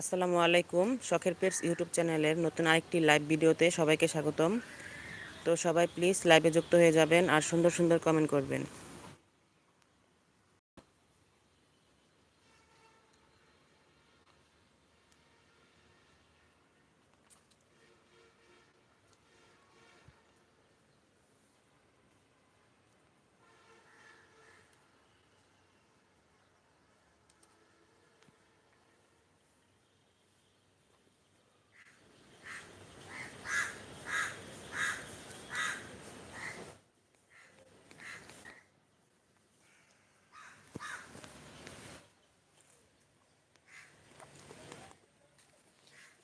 আসসালামু আলাইকুম। শখের পেটস ইউটিউব চ্যানেলের নতুন আরেকটি লাইভ ভিডিওতে সবাইকে স্বাগতম। তো সবাই প্লিজ লাইভে যুক্ত হয়ে যাবেন আর সুন্দর সুন্দর কমেন্ট করবেন।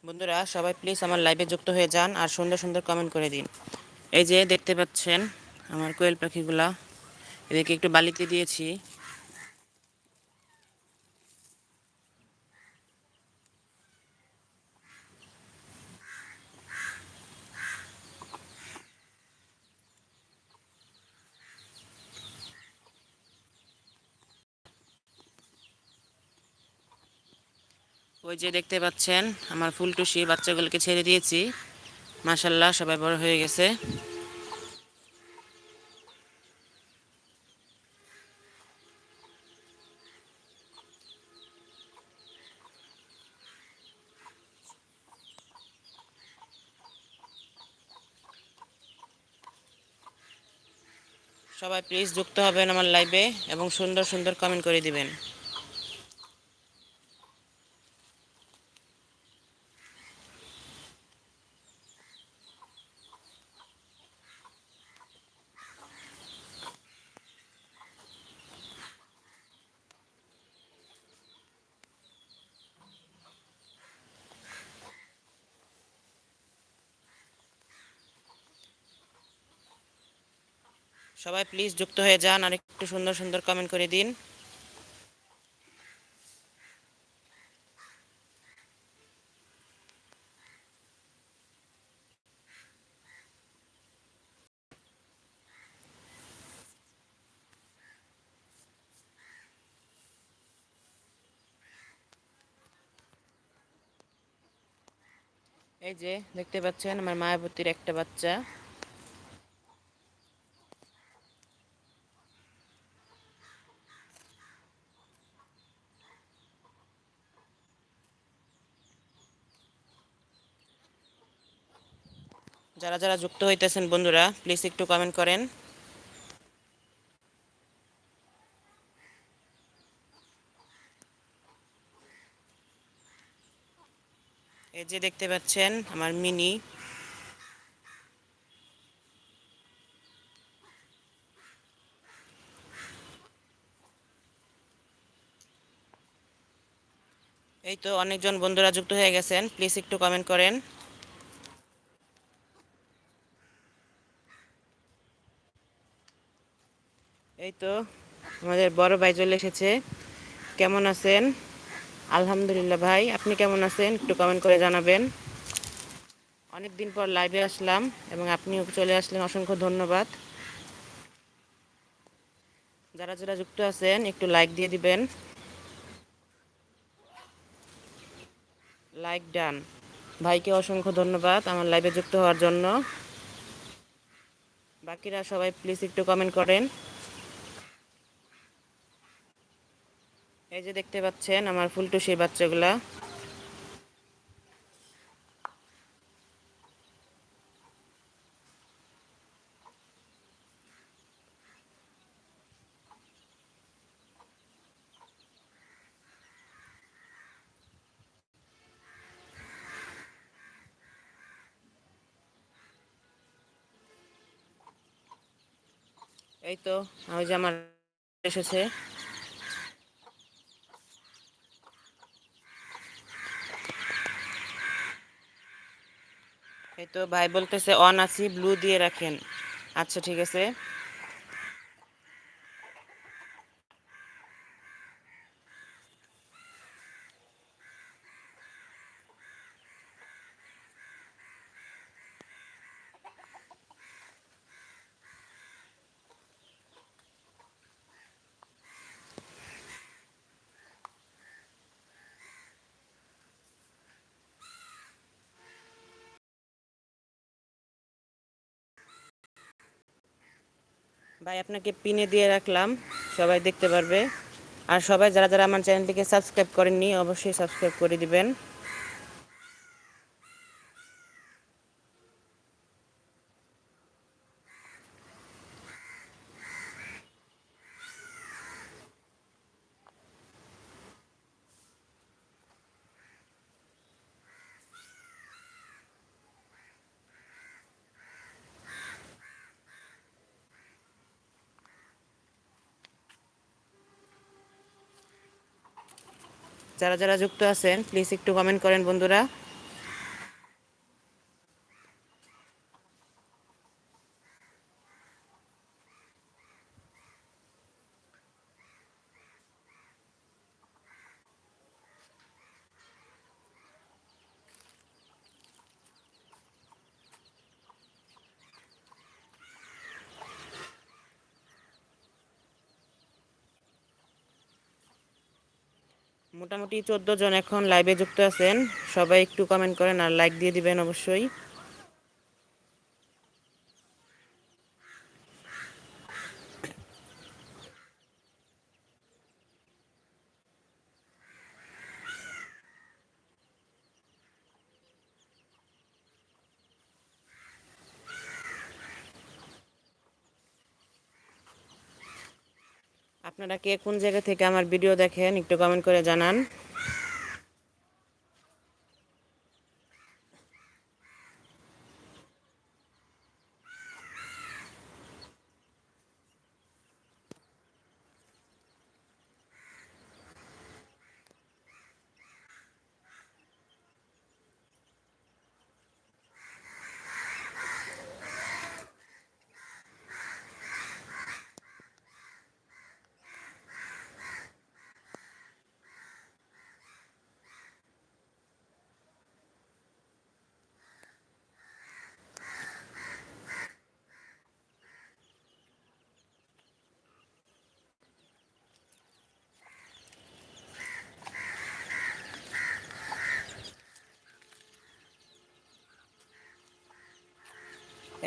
বন্ধুরা, সবাই প্লিজ আমার লাইভে যুক্ত হয়ে যান আর সুন্দর সুন্দর কমেন্ট করে দিন। এই যে দেখতে পাচ্ছেন আমার কোয়েল পাখিগুলা, এদেরকে একটু বালিতে দিয়েছি। ওই যে দেখতে পাচ্ছেন, আমার ফুল ফুলটুসি বাচ্চাগুলোকে ছেড়ে দিয়েছি। মাসাল্লাহ সবাই বড় হয়ে গেছে। সবাই প্লিজ যুক্ত হবেন আমার লাইভে এবং সুন্দর সুন্দর কমেন্ট করে দিবেন। সবাই প্লিজ যুক্ত হয়ে যান আর একটু সুন্দর সুন্দর কমেন্ট করে দিন। এই যে, দেখতে পাচ্ছেন আমার মায়াবতীর একটা বাচ্চা। যারা যারা যুক্ত হইতেছেন বন্ধুরা প্লিজ একটু কমেন্ট করেন। এই যে দেখতে পাচ্ছেন আমার মিনি। এই তো অনেকজন বন্ধুরা যুক্ত হয়ে গেছেন প্লিজ একটু কমেন্ট করেন। এই তো, আমাদের বড় ভাই চলে এসেছে। কেমন আছেন? আলহামদুলিল্লাহ ভাই, আপনি কেমন আছেন? একটু কমেন্ট করে জানাবেন। অনেক দিন পর লাইভে আসলাম এবং আপনিও চলে আসলেন, অসংখ্য ধন্যবাদ। যারা যারা যুক্ত আছেন, একটু লাইক দিয়ে দিবেন। লাইক ডান ভাইকে অসংখ্য ধন্যবাদ আমার লাইভে যুক্ত হওয়ার জন্য। বাকিরা সবাই প্লিজ একটু কমেন্ট করেন। এই যে দেখতে পাচ্ছেন আমার ফুলটুসির বাচ্চাগুলা। এই তো ওই যে আমার এসেছে। তো ভাই বলতেছে অন আছি ব্লু দিয়ে রাখেন। আচ্ছা ঠিক আছে। ভাই, আপনাকে পিনে দিয়ে রাখলাম। সবাই দেখতে পারবে। আর সবাই, যারা যারা আমার চ্যানেলটিকে সাবস্ক্রাইব করেননি, অবশ্যই সাবস্ক্রাইব করে দিবেন। যারা যারা যুক্ত আছেন প্লিজ একটু কমেন্ট করেন বন্ধুরা। মোটামুটি চোদ্দ জন এখন লাইভে যুক্ত আছেন। সবাই একটু কমেন্ট করেন আর লাইক দিয়ে দিবেন অবশ্যই। আপনারা কে কোন জায়গা থেকে আমার ভিডিও দেখেন একটু কমেন্ট করে জানান।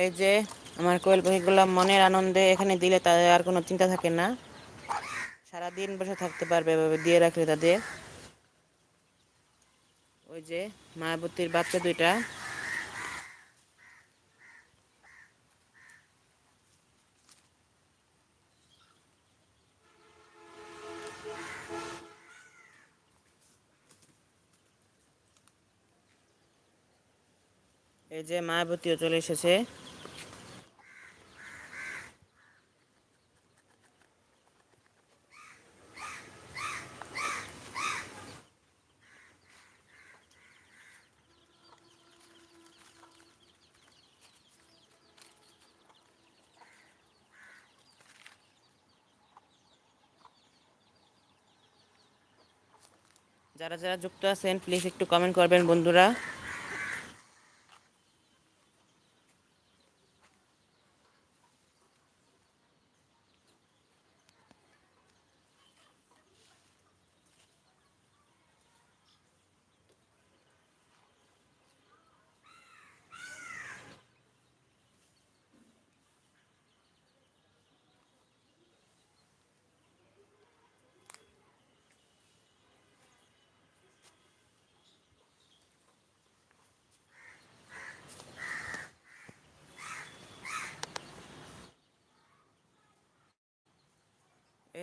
এই যে আমার কোয়েল পাখিগুলো মনের আনন্দে এখানে দিলে তাদের আর কোনো চিন্তা থাকে না। সারাদিন বসে থাকতে পারবে এভাবে দিয়ে রাখলে তাদের। ওই যে মায়াবতীর বাচ্চা দুইটা। এই যে মায়াবতীও চলে এসেছে। যারা যারা যুক্ত আছেন প্লিজ একটু কমেন্ট করবেন বন্ধুরা।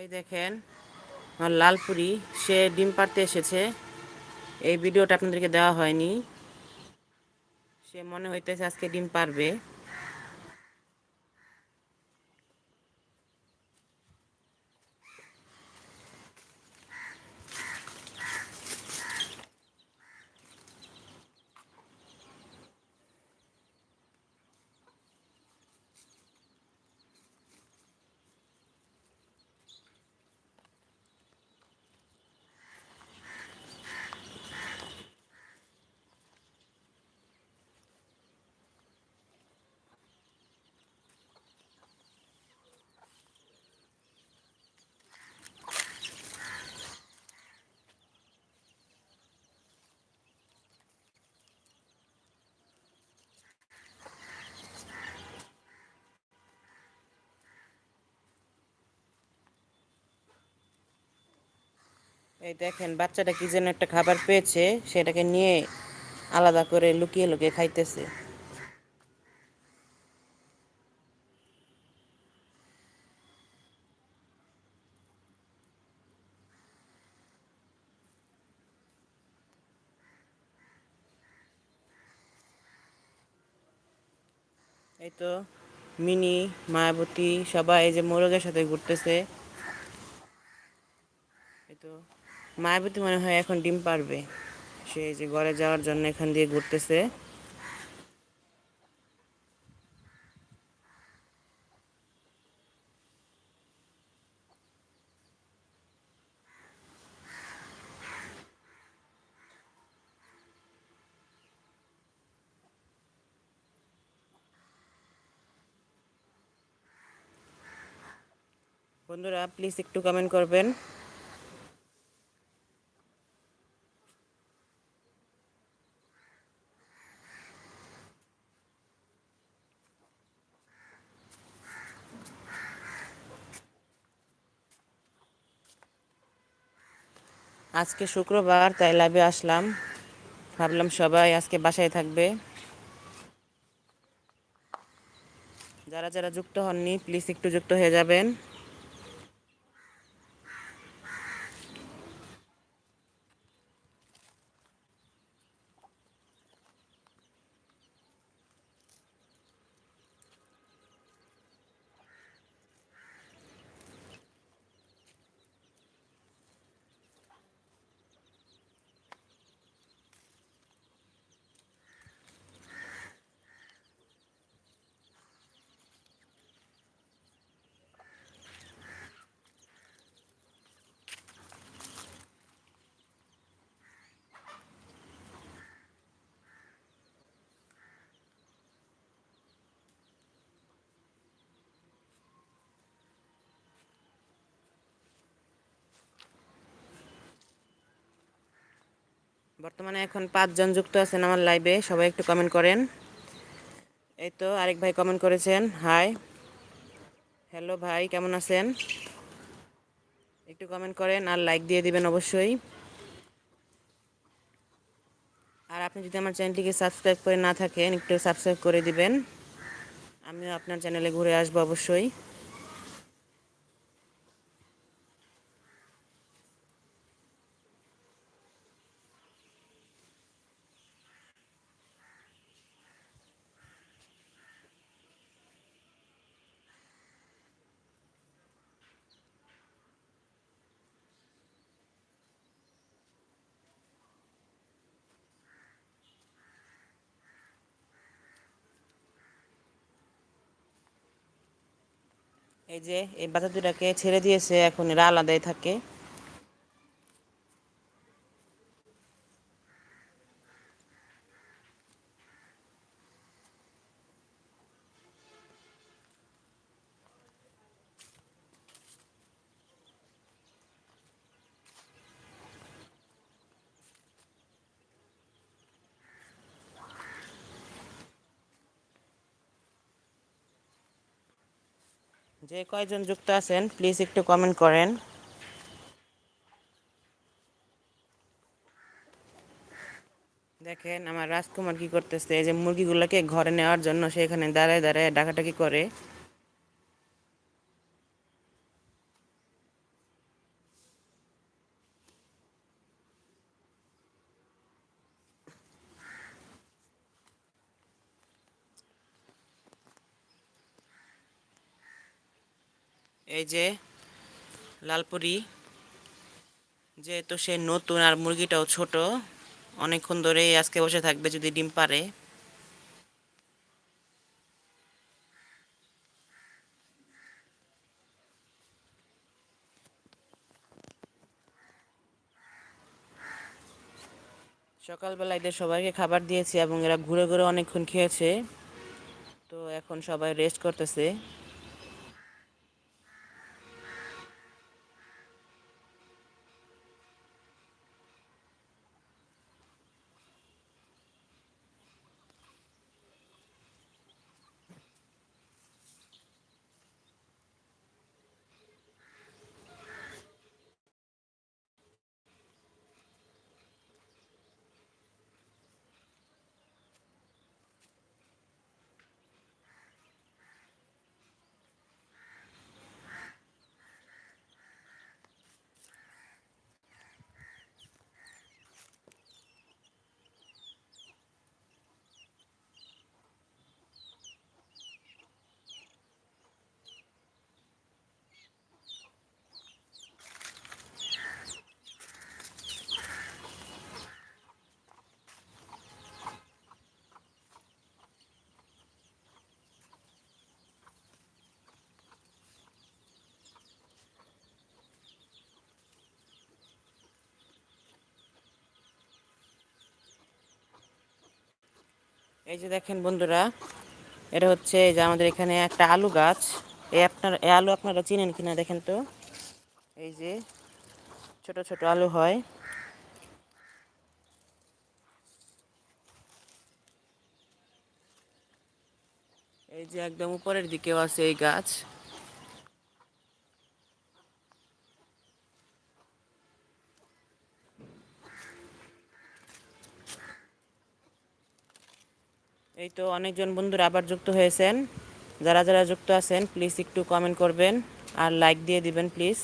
এই দেখেন, আমার লালপুরি, সে ডিম পারতে এসেছে। এই ভিডিওটা আপনাদেরকে দেওয়া হয়নি। সে মনে হইতেছে আজকে ডিম পারবে এই দেখেন, বাচ্চাটা কি যেন একটা খাবার পেয়েছে, সেটাকে নিয়ে আলাদা করে লুকিয়ে লুকিয়ে খাইতেছে। এই তো মিনি, মায়াবতী সবাই এই যে মোরগের সাথে ঘুরতেছে। এই তো মায়াবতী মনে হয় এখন ডিম পারবে। সে যে ঘরে যাওয়ার জন্য এখান দিয়ে ঘুরতেছে। বন্ধুরা প্লিজ একটু কমেন্ট করবেন। আজকে শুক্রবার, তাই লাভে আসলাম। ভাবলাম সবাই আজকে বাসায় থাকবে। যারা যারা যুক্ত হননি প্লিজ একটু যুক্ত হয়ে যাবেন। বর্তমানে এখন পাঁচজন যুক্ত আছেন আমার লাইভে সবাই একটু কমেন্ট করেন। এই তো আরেক ভাই কমেন্ট করেছেন হাই হ্যালো ভাই, কেমন আছেন? একটু কমেন্ট করেন আর লাইক দিয়ে দিবেন অবশ্যই। আর আপনি যদি আমার চ্যানেলটিকে সাবস্ক্রাইব করে না থাকেন, একটু সাবস্ক্রাইব করে দিবেন। আমিও আপনার চ্যানেলে ঘুরে আসব অবশ্যই। এই যে এই বাচ্চা দুটাকে ছেড়ে দিয়েছে এখন এরা আলাদাই থাকে। যে কয়জন যুক্ত আছেন প্লিজ একটু কমেন্ট করেন। দেখেন, আমার রাজকুমার কি করতেছে, এই যে মুরগিগুলোকে ঘরে নেওয়ার জন্য সে এখানে দাঁড়ায় দাঁড়ায় ডাকাটাকি করে। যে লালপুরি, যেহেতু সে নতুন আর মুরগিটাও ছোট, অনেকক্ষণ ধরেই আজকে বসে থাকবে যদি ডিম পারে। সকালবেলা এদের সবাইকে খাবার দিয়েছি এবং এরা ঘুরে ঘুরে অনেকক্ষণ খেয়েছে। তো এখন সবাই রেস্ট করতেছে। এই যে দেখেন বন্ধুরা, এটা হচ্ছে যে আমাদের এখানে একটা আলু গাছ। এই আপনার, এই আলু আপনারা চিনেন কিনা দেখেন তো? এই যে ছোট ছোট আলু হয়। এই যে একদম উপরের দিকেও আছে এই গাছ। এই তো অনেকজন বন্ধুরা আবার যুক্ত হয়েছেন। যারা যারা যুক্ত আছেন প্লিজ একটু কমেন্ট করবেন আর লাইক দিয়ে দিবেন প্লিজ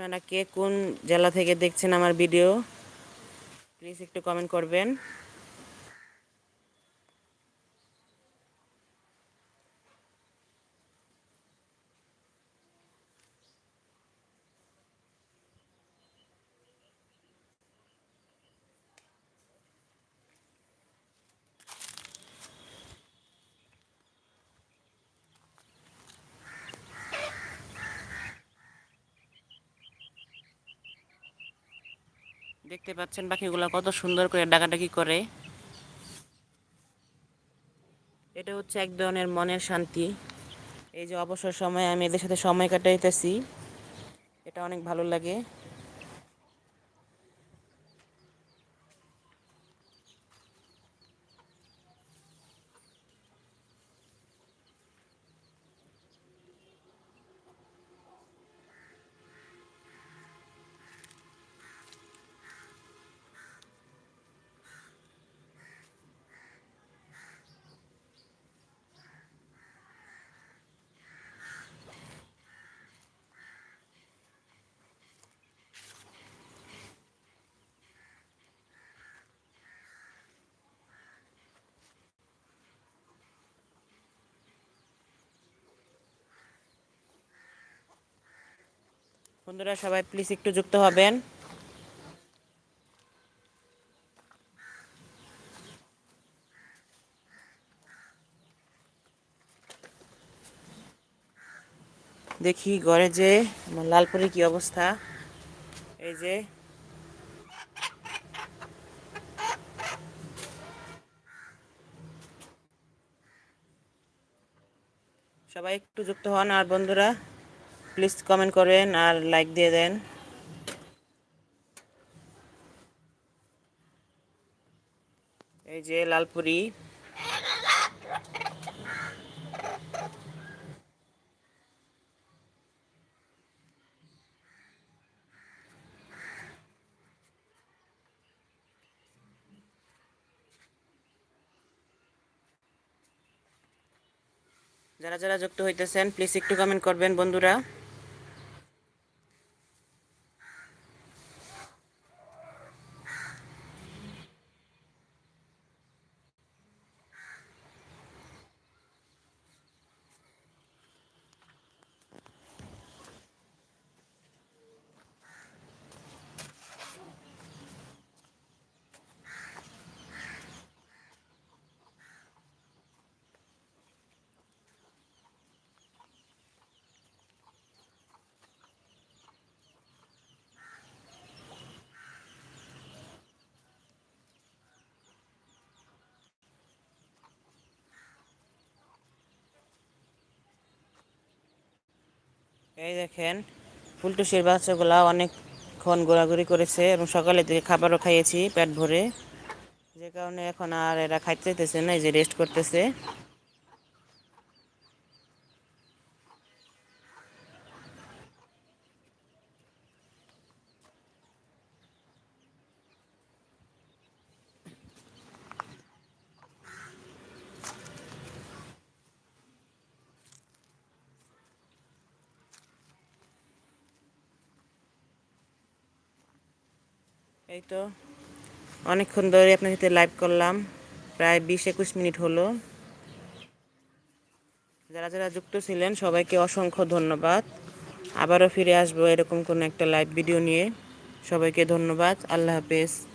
আপনারা কে কোন জেলা থেকে দেখছেন আমার ভিডিও প্লিজ একটু কমেন্ট করবেন। দেখতে পাচ্ছেন পাখিগুলো কত সুন্দর করে ডাকাডাকি করে। এটা হচ্ছে এক ধরনের মনের শান্তি। এই যে অবসর সময় আমি এদের সাথে সময় কাটাইতেছি, এটা অনেক ভালো লাগে। বন্ধুরা, সবাই প্লিজ একটু যুক্ত হবেন। দেখি ঘরে যে আমার লালপুরের কি অবস্থা। এই যে। সবাই একটু যুক্ত হন আর বন্ধুরা। প্লিজ কমেন্ট করেন আর লাইক দিয়ে দেন। এই যে লালপুরি। যারা যারা যুক্ত হইতেছেন প্লিজ একটু কমেন্ট করবেন বন্ধুরা। এই দেখেন, ফুলটুসির বাচ্চাগুলা অনেকক্ষণ ঘোরাঘুরি করেছে এবং সকালে থেকে খাবারও খাইয়েছি পেট ভরে। যে কারণে এখন আর এরা খাইতে না, এই যে রেস্ট করতেছে। এই তো, অনেকক্ষণ ধরে আপনার সাথে লাইভ করলাম, প্রায় বিশ একুশ মিনিট হলো। যারা যারা যুক্ত ছিলেন, সবাইকে অসংখ্য ধন্যবাদ। আবারও ফিরে আসব এরকম কোনো একটা লাইভ ভিডিও নিয়ে। সবাইকে ধন্যবাদ, আল্লাহ হাফেজ।